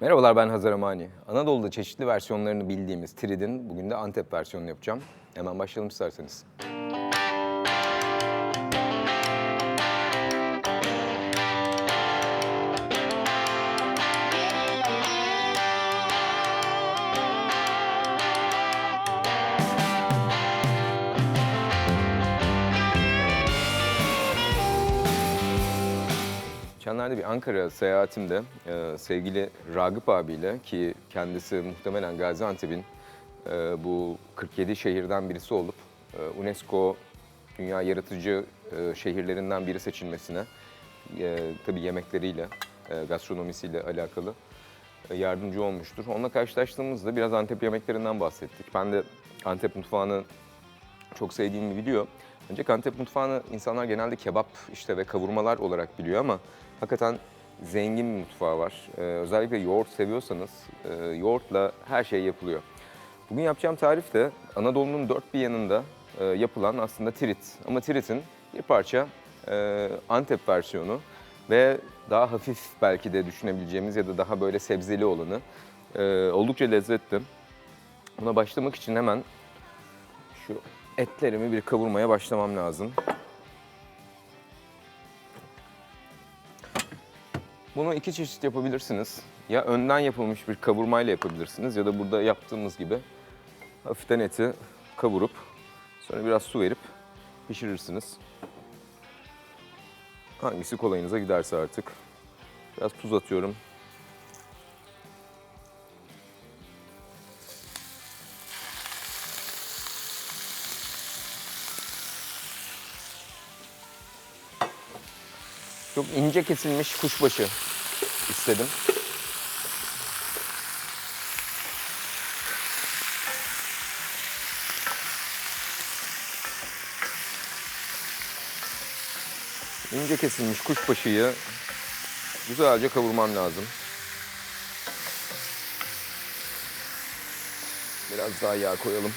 Merhabalar ben Hazar Amani. Anadolu'da çeşitli versiyonlarını bildiğimiz Trid'in bugün de Antep versiyonunu yapacağım. Hemen başlayalım isterseniz. Geçenlerde bir Ankara seyahatimde e, sevgili Ragıp abiyle ki kendisi muhtemelen Gaziantep'in e, bu 47 şehirden birisi olup e, UNESCO Dünya Yaratıcı e, Şehirlerinden biri seçilmesine e, tabii yemekleriyle, e, gastronomisiyle alakalı e, yardımcı olmuştur. Onunla karşılaştığımızda biraz Antep yemeklerinden bahsettik. Ben de Antep mutfağını çok sevdiğimi biliyor. Ancak Antep mutfağını insanlar genelde kebap işte ve kavurmalar olarak biliyor ama hakikaten zengin bir mutfağı var. Ee, özellikle yoğurt seviyorsanız e, yoğurtla her şey yapılıyor. Bugün yapacağım tarif de Anadolu'nun dört bir yanında e, yapılan aslında tirit. Ama tiritin bir parça e, Antep versiyonu ve daha hafif belki de düşünebileceğimiz ya da daha böyle sebzeli olanı. E, oldukça lezzetli. Buna başlamak için hemen şu etlerimi bir kavurmaya başlamam lazım. Bunu iki çeşit yapabilirsiniz. Ya önden yapılmış bir kavurmayla yapabilirsiniz ya da burada yaptığımız gibi hafiften eti kavurup sonra biraz su verip pişirirsiniz. Hangisi kolayınıza giderse artık. Biraz tuz atıyorum. Çok ince kesilmiş kuşbaşı istedim. İnce kesilmiş kuşbaşıyı güzelce kavurmam lazım. Biraz daha yağ koyalım.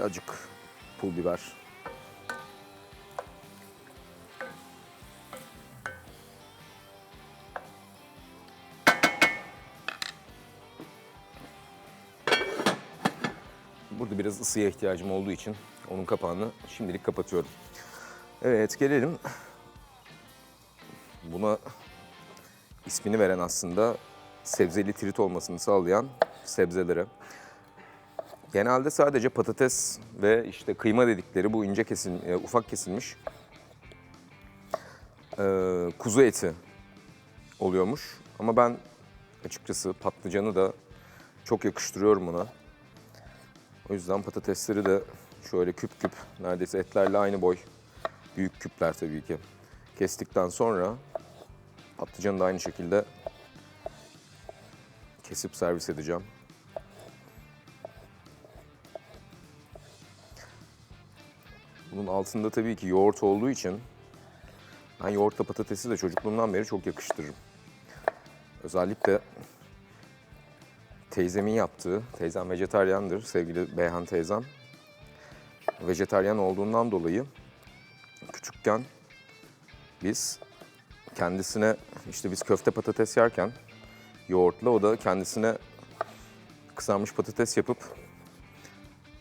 Birazcık pul biber. Burada biraz ısıya ihtiyacım olduğu için onun kapağını şimdilik kapatıyorum. Evet gelelim. Buna ismini veren aslında sebzeli trit olmasını sağlayan sebzelere. Genelde sadece patates ve işte kıyma dedikleri bu ince kesim, e, ufak kesilmiş e, kuzu eti oluyormuş. Ama ben açıkçası patlıcanı da çok yakıştırıyorum buna. O yüzden patatesleri de şöyle küp küp, neredeyse etlerle aynı boy, büyük küpler tabii ki. Kestikten sonra patlıcanı da aynı şekilde kesip servis edeceğim. Bunun altında tabii ki yoğurt olduğu için ben yoğurtla patatesi de çocukluğumdan beri çok yakıştırırım. Özellikle teyzemin yaptığı, teyzem vejetaryandır sevgili Beyhan teyzem. Vejetaryen olduğundan dolayı küçükken biz kendisine işte biz köfte patates yerken yoğurtla o da kendisine kızarmış patates yapıp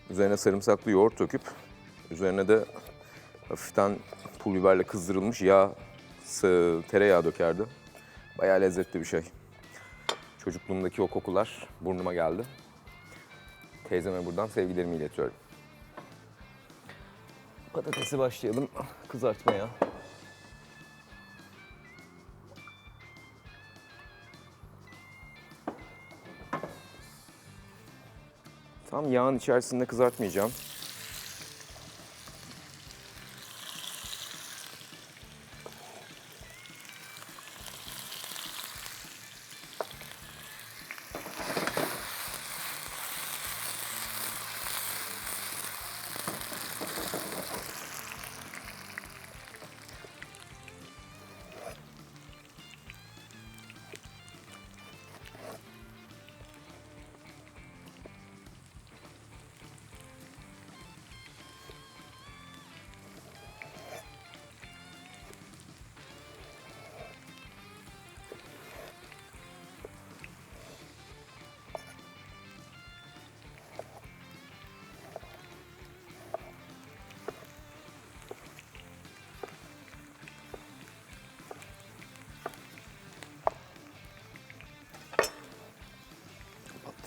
üzerine sarımsaklı yoğurt döküp üzerine de hafiften pul biberle kızdırılmış yağ, tereyağı dökerdi. Bayağı lezzetli bir şey. Çocukluğumdaki o kokular burnuma geldi. Teyzeme buradan sevgilerimi iletiyorum. Patatesi başlayalım kızartmaya. Tam yağın içerisinde kızartmayacağım.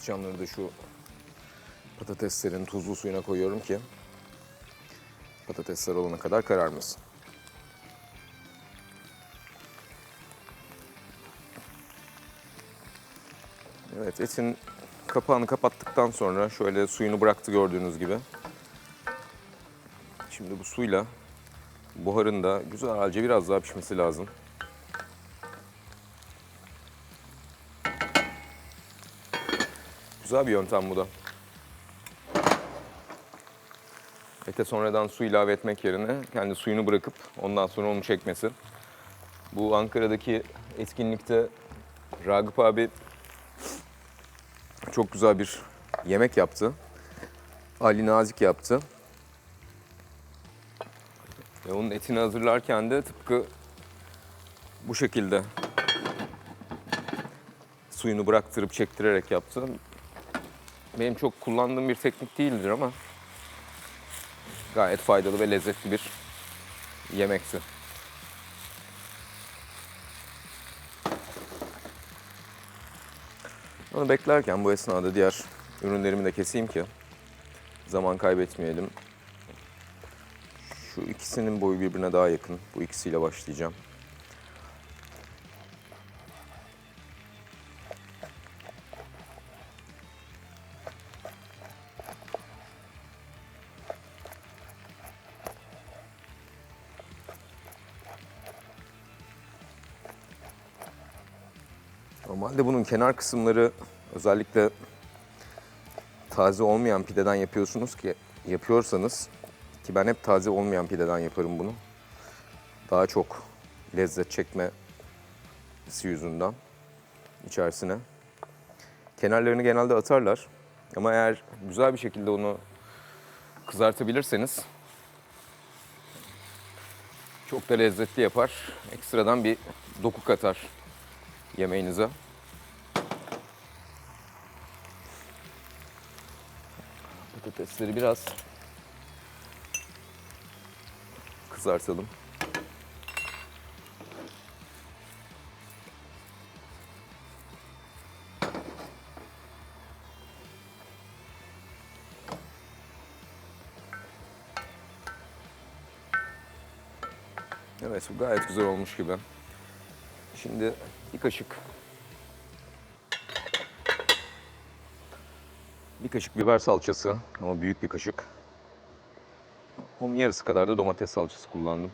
Patlıcanları da şu patateslerin tuzlu suyuna koyuyorum ki patatesler olana kadar kararmasın. Evet etin kapağını kapattıktan sonra şöyle suyunu bıraktı gördüğünüz gibi. Şimdi bu suyla buharın da güzelce biraz daha pişmesi lazım. Güzel bir yöntem bu da. Ete sonradan su ilave etmek yerine kendi suyunu bırakıp ondan sonra onu çekmesi. Bu Ankara'daki etkinlikte Ragıp abi çok güzel bir yemek yaptı. Ali Nazik yaptı. Ve onun etini hazırlarken de tıpkı bu şekilde suyunu bıraktırıp çektirerek yaptı. Benim çok kullandığım bir teknik değildir ama gayet faydalı ve lezzetli bir yemekti. Onu beklerken bu esnada diğer ürünlerimi de keseyim ki zaman kaybetmeyelim. Şu ikisinin boyu birbirine daha yakın. Bu ikisiyle başlayacağım. Kenar kısımları özellikle taze olmayan pideden yapıyorsunuz ki yapıyorsanız ki ben hep taze olmayan pideden yaparım bunu. Daha çok lezzet çekmesi yüzünden içerisine. Kenarlarını genelde atarlar. Ama eğer güzel bir şekilde onu kızartabilirseniz çok da lezzetli yapar. Ekstradan bir doku katar yemeğinize. Patatesleri biraz kızartalım. Evet bu gayet güzel olmuş gibi. Şimdi bir kaşık kaşık biber salçası ama büyük bir kaşık. Onun yarısı kadar da domates salçası kullandım.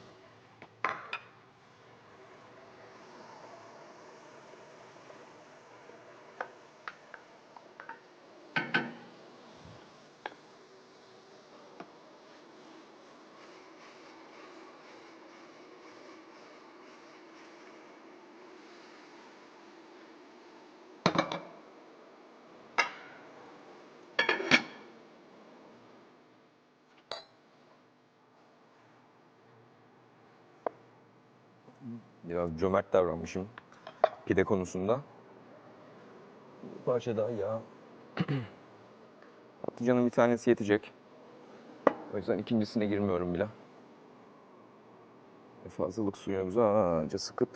Biraz cömert davranmışım pide konusunda. Bir parça daha yağ Patlıcanın bir tanesi yetecek. O yüzden ikincisine girmiyorum bile. Fazlalık suyumuzu ağaca sıkıp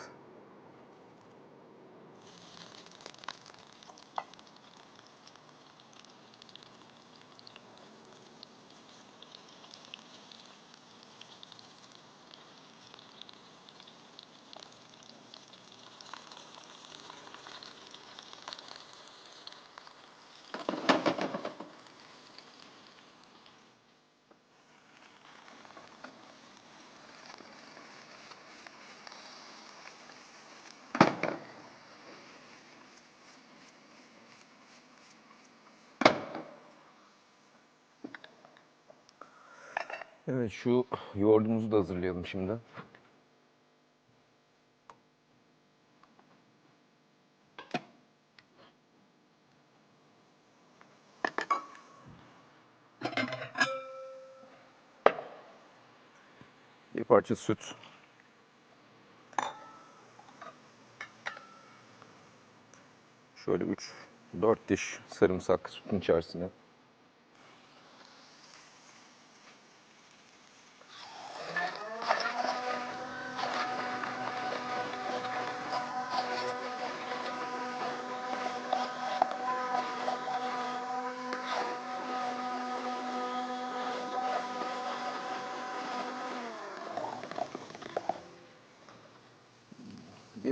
Evet şu yoğurdumuzu da hazırlayalım şimdi. Bir parça süt. Şöyle 3 4 diş sarımsak sütün içerisine.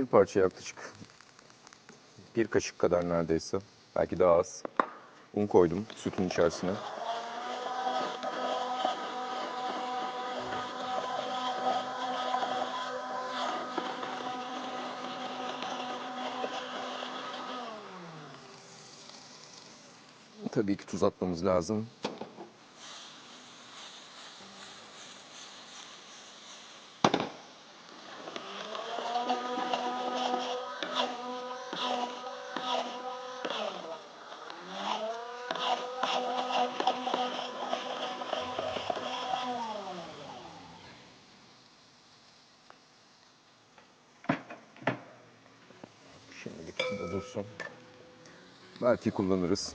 Bir parça yaklaşık bir kaşık kadar neredeyse. Belki daha az. Un koydum sütün içerisine. Tabii ki tuz atmamız lazım. Dursun. Belki kullanırız.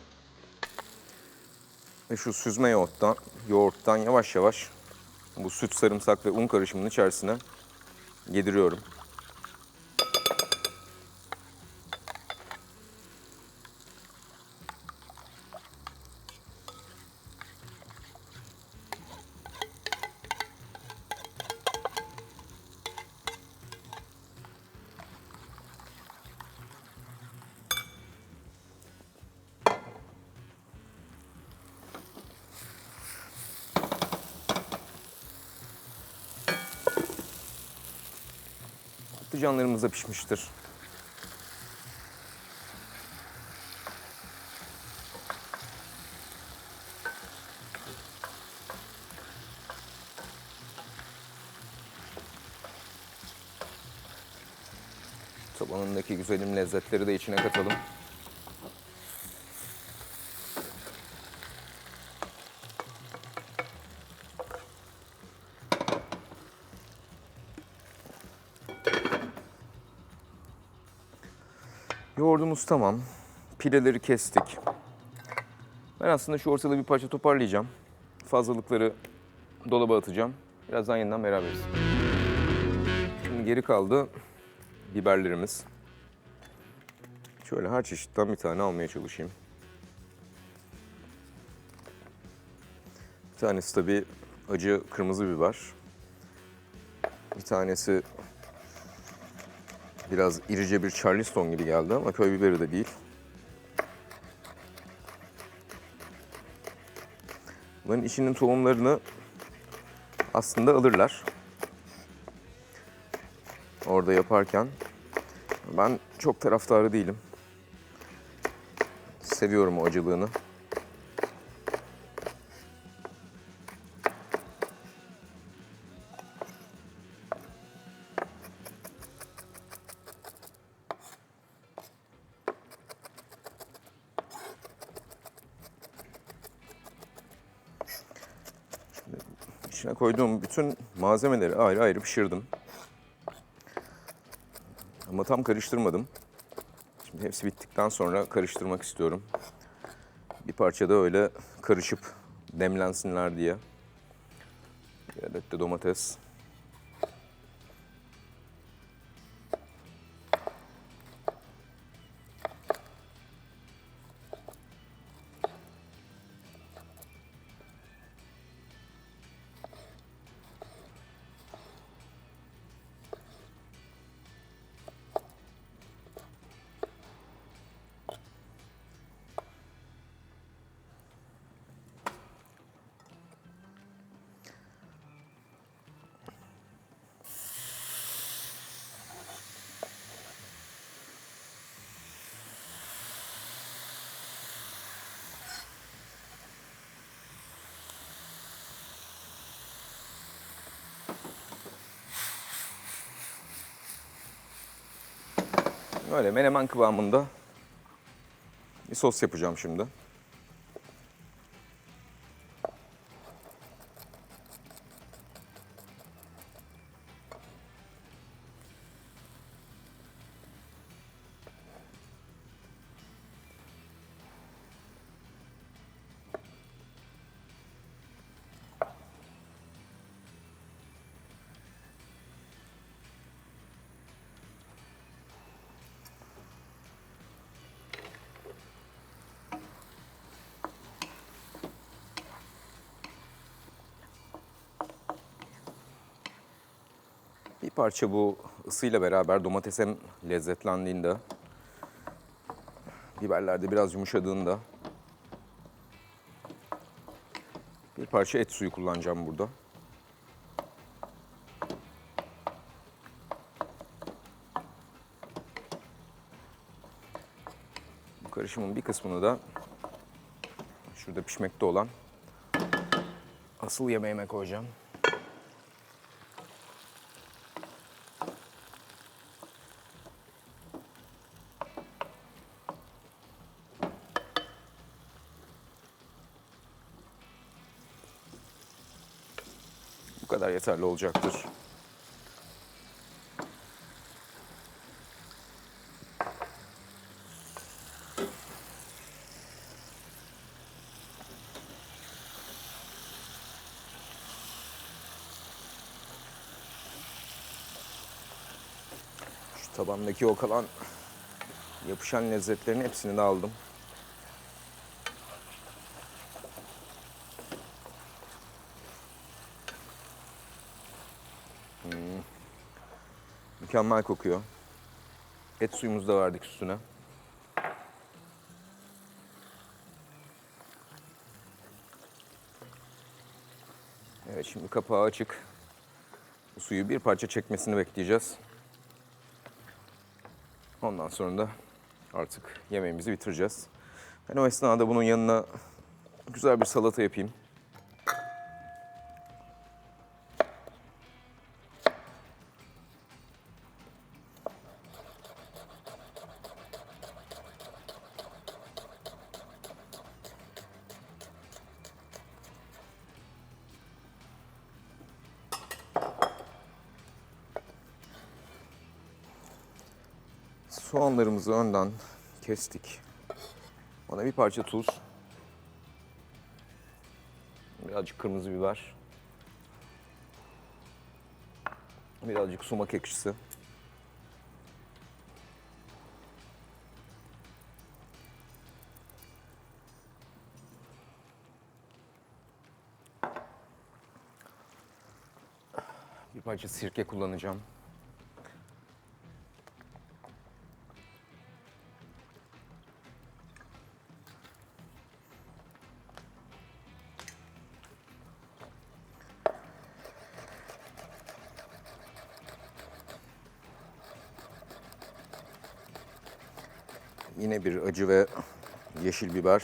Ve şu süzme yoğurttan, yoğurttan yavaş yavaş bu süt, sarımsak ve un karışımının içerisine yediriyorum. Da pişmiştir. Tabanındaki güzelim lezzetleri de içine katalım. Yoğurdumuz tamam. Pideleri kestik. Ben aslında şu ortalığı bir parça toparlayacağım. Fazlalıkları dolaba atacağım. Birazdan yeniden beraberiz. Şimdi geri kaldı biberlerimiz. Şöyle her çeşitten bir tane almaya çalışayım. Bir tanesi tabii acı kırmızı biber. Bir tanesi Biraz irice bir Charleston gibi geldi ama köy biberi de değil. Bunların içinin tohumlarını aslında alırlar. Orada yaparken. Ben çok taraftarı değilim. Seviyorum o acılığını. Koyduğum bütün malzemeleri ayrı ayrı pişirdim. Ama tam karıştırmadım. Şimdi hepsi bittikten sonra karıştırmak istiyorum. Bir parça da öyle karışıp demlensinler diye. Bir de domates. Öyle menemen kıvamında bir sos yapacağım şimdi. Bir parça bu ısıyla beraber domates hem lezzetlendiğinde, biberler de biraz yumuşadığında bir parça et suyu kullanacağım burada. Bu karışımın bir kısmını da şurada pişmekte olan asıl yemeğime koyacağım. Bu kadar yeterli olacaktır. Şu tabandaki o kalan yapışan lezzetlerin hepsini de aldım. Mükemmel kokuyor. Et suyumuzu da verdik üstüne. Evet şimdi kapağı açık. Bu suyu bir parça çekmesini bekleyeceğiz. Ondan sonra da artık yemeğimizi bitireceğiz. Ben o esnada bunun yanına güzel bir salata yapayım. Soğanlarımızı önden kestik. Ona bir parça tuz. Birazcık kırmızı biber. Birazcık sumak ekşisi. Bir parça sirke kullanacağım. Yine bir acı ve yeşil biber.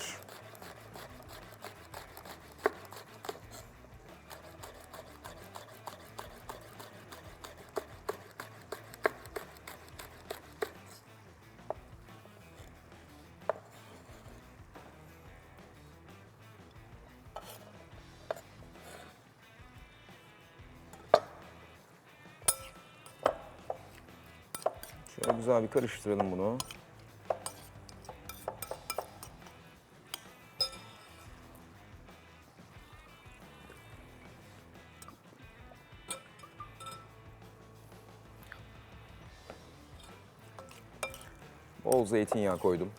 Şöyle güzel bir karıştıralım bunu. Bol zeytinyağı koydum.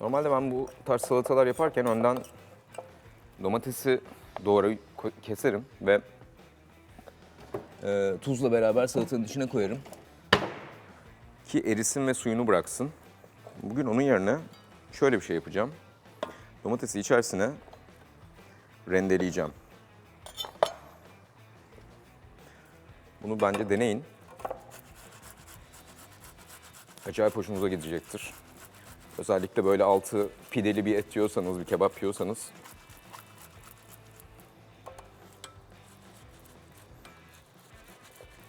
Normalde ben bu tarz salatalar yaparken önden domatesi doğru keserim ve e, tuzla beraber salatanın içine koyarım. Ki erisin ve suyunu bıraksın. Bugün onun yerine şöyle bir şey yapacağım. Domatesi içerisine rendeleyeceğim. Bunu bence deneyin. Acayip hoşunuza gidecektir. Özellikle böyle altı pideli bir et yiyorsanız, bir kebap yiyorsanız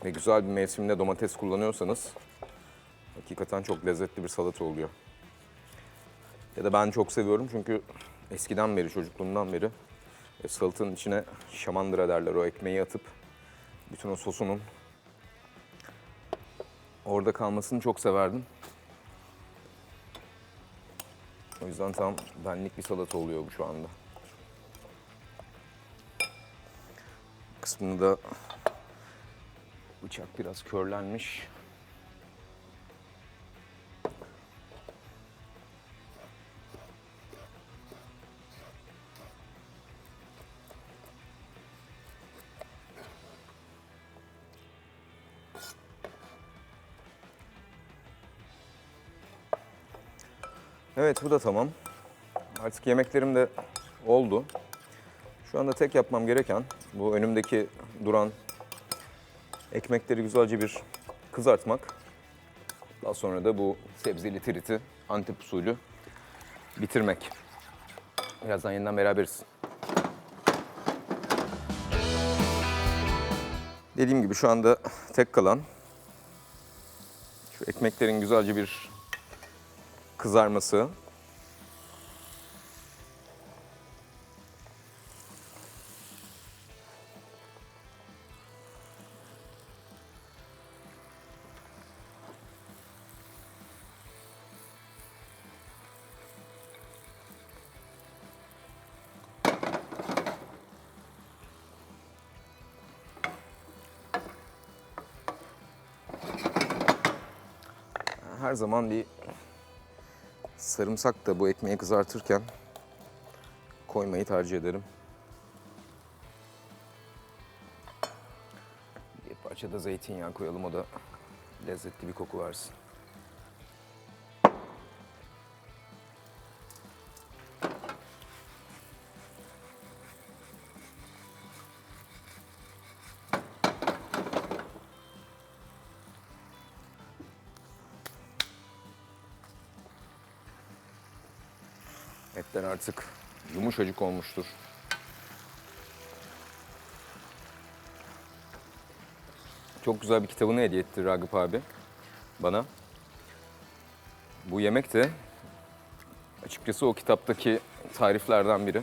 ve güzel bir mevsiminde domates kullanıyorsanız hakikaten çok lezzetli bir salata oluyor. Ya da ben çok seviyorum çünkü eskiden beri, çocukluğumdan beri e, salatanın içine şamandıra derler. O ekmeği atıp bütün o sosunun orada kalmasını çok severdim. O yüzden tam benlik bir salata oluyor bu şu anda. Kısmını da bıçak biraz körlenmiş. Evet bu da tamam. Artık yemeklerim de oldu. Şu anda tek yapmam gereken bu önümdeki duran ekmekleri güzelce bir kızartmak. Daha sonra da bu sebzeli tiriti Antep usulü bitirmek. Birazdan yeniden beraberiz. Dediğim gibi şu anda tek kalan şu ekmeklerin güzelce bir kızarması. Her zaman bir sarımsak da bu ekmeği kızartırken koymayı tercih ederim. Bir parça da zeytinyağı koyalım o da lezzetli bir koku versin. Artık yumuşacık olmuştur. Çok güzel bir kitabını hediye etti Ragıp abi bana. Bu yemek de açıkçası o kitaptaki tariflerden biri.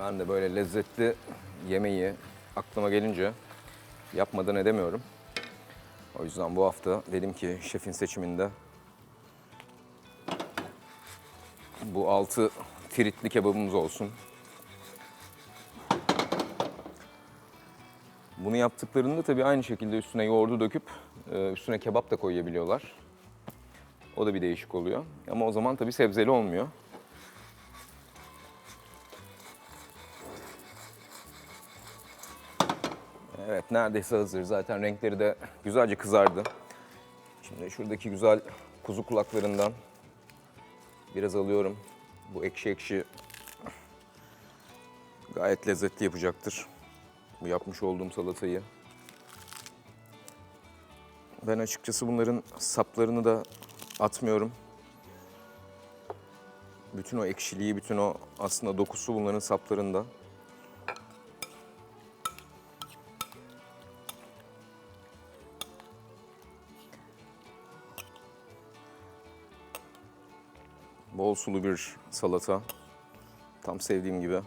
Ben de böyle lezzetli yemeği aklıma gelince yapmadan edemiyorum. O yüzden bu hafta dedim ki şefin seçiminde bu altı tiritli kebabımız olsun. Bunu yaptıklarında tabii aynı şekilde üstüne yoğurdu döküp e, üstüne kebap da koyabiliyorlar. O da bir değişik oluyor. Ama o zaman tabii sebzeli olmuyor. Evet neredeyse hazır. Zaten renkleri de güzelce kızardı. Şimdi şuradaki güzel kuzu kulaklarından biraz alıyorum. Bu ekşi ekşi gayet lezzetli yapacaktır. Bu yapmış olduğum salatayı. Ben açıkçası bunların saplarını da atmıyorum. Bütün o ekşiliği, bütün o aslında dokusu bunların saplarında. Bol sulu bir salata. Tam sevdiğim gibi.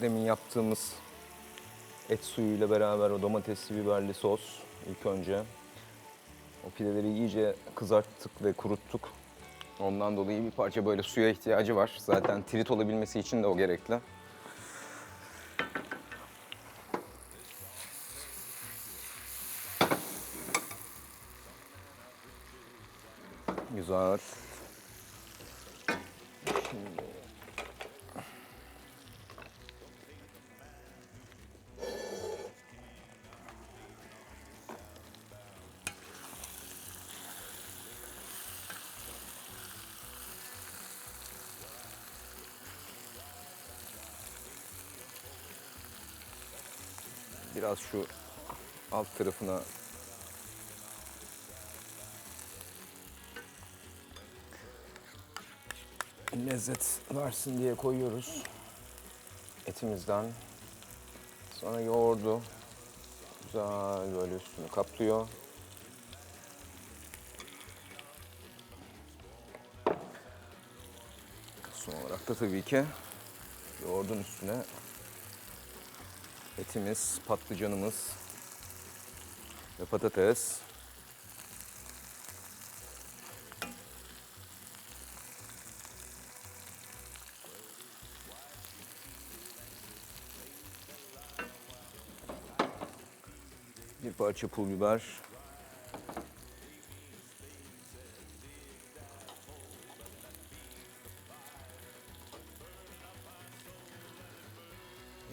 Demin yaptığımız et suyuyla beraber o domatesli biberli sos ilk önce. O pideleri iyice kızarttık ve kuruttuk. Ondan dolayı bir parça böyle suya ihtiyacı var. Zaten trit olabilmesi için de o gerekli. Biraz şu alt tarafına lezzet versin diye koyuyoruz etimizden. Sonra yoğurdu güzel böyle üstünü kaplıyor. Son olarak da tabii ki yoğurdun üstüne etimiz, patlıcanımız ve patates. Bir parça pul biber.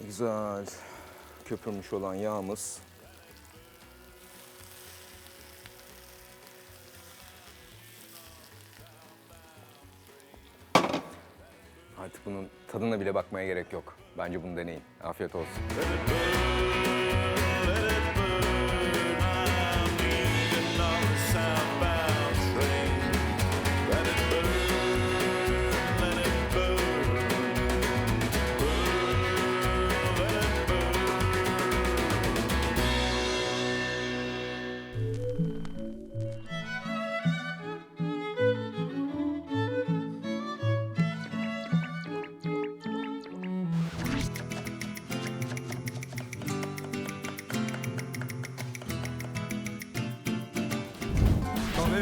Güzel köpürmüş olan yağımız. Artık bunun tadına bile bakmaya gerek yok. Bence bunu deneyin. Afiyet olsun.